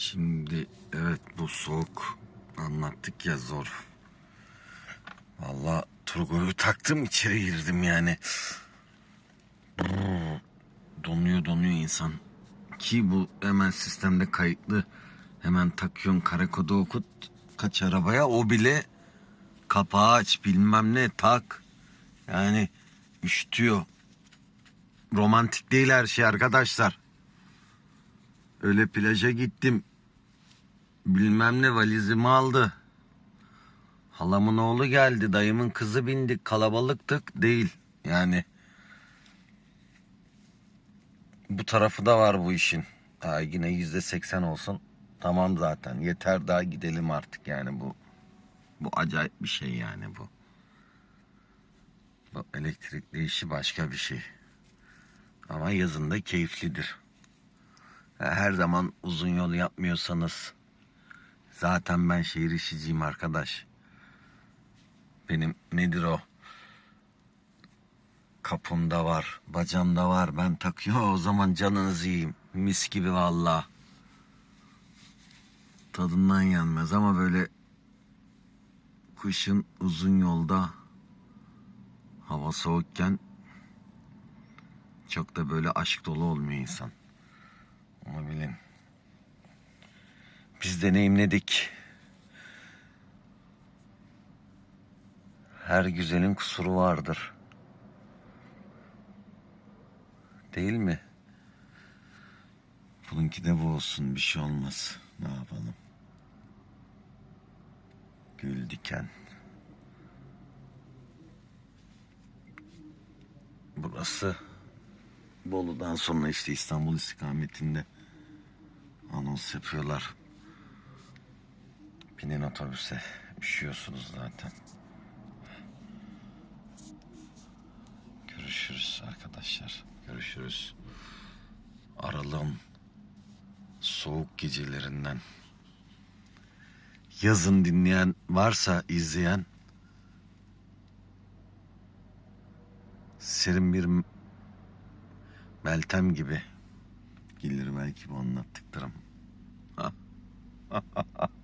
Şimdi evet bu soğuk anlattık ya zor. Valla turgoyu taktım içeri girdim yani. Donuyor donuyor insan. Ki bu hemen sistemde kayıtlı. Hemen takıyorsun kare kodu okut. Kaç arabaya o bile kapağı aç bilmem ne tak. Yani üşütüyor. Romantik değil her şey arkadaşlar. Öyle plaja gittim. Bilmem ne valizimi aldı. Halamın oğlu geldi. Dayımın kızı bindik. Kalabalıktık. Değil. Yani bu tarafı da var bu işin. Ha, yine yüzde seksen olsun. Tamam zaten. Yeter daha gidelim artık yani bu. Bu acayip bir şey yani bu. Bu elektrikli işi başka bir şey. Ama yazında keyiflidir. Her zaman uzun yol yapmıyorsanız zaten ben şehir işiciyim arkadaş. Benim nedir o? Kapımda var, bacamda var. Ben takıyor o zaman canınızı yiyeyim. Mis gibi valla. Tadından yenmez ama böyle kışın uzun yolda hava soğukken çok da böyle aşk dolu olmuyor insan. Onu bilin. Biz deneyimledik. Her güzelin kusuru vardır. Değil mi? Bununki de bu olsun. Bir şey olmaz. Ne yapalım? Gül diken. Burası Bolu'dan sonra işte İstanbul istikametinde anons yapıyorlar. Binin otobüse. Üşüyorsunuz zaten. Görüşürüz arkadaşlar. Görüşürüz. Aralığın soğuk gecelerinden. Yazın dinleyen varsa izleyen serin bir Meltem gibi gelir belki bu anlattıklarım.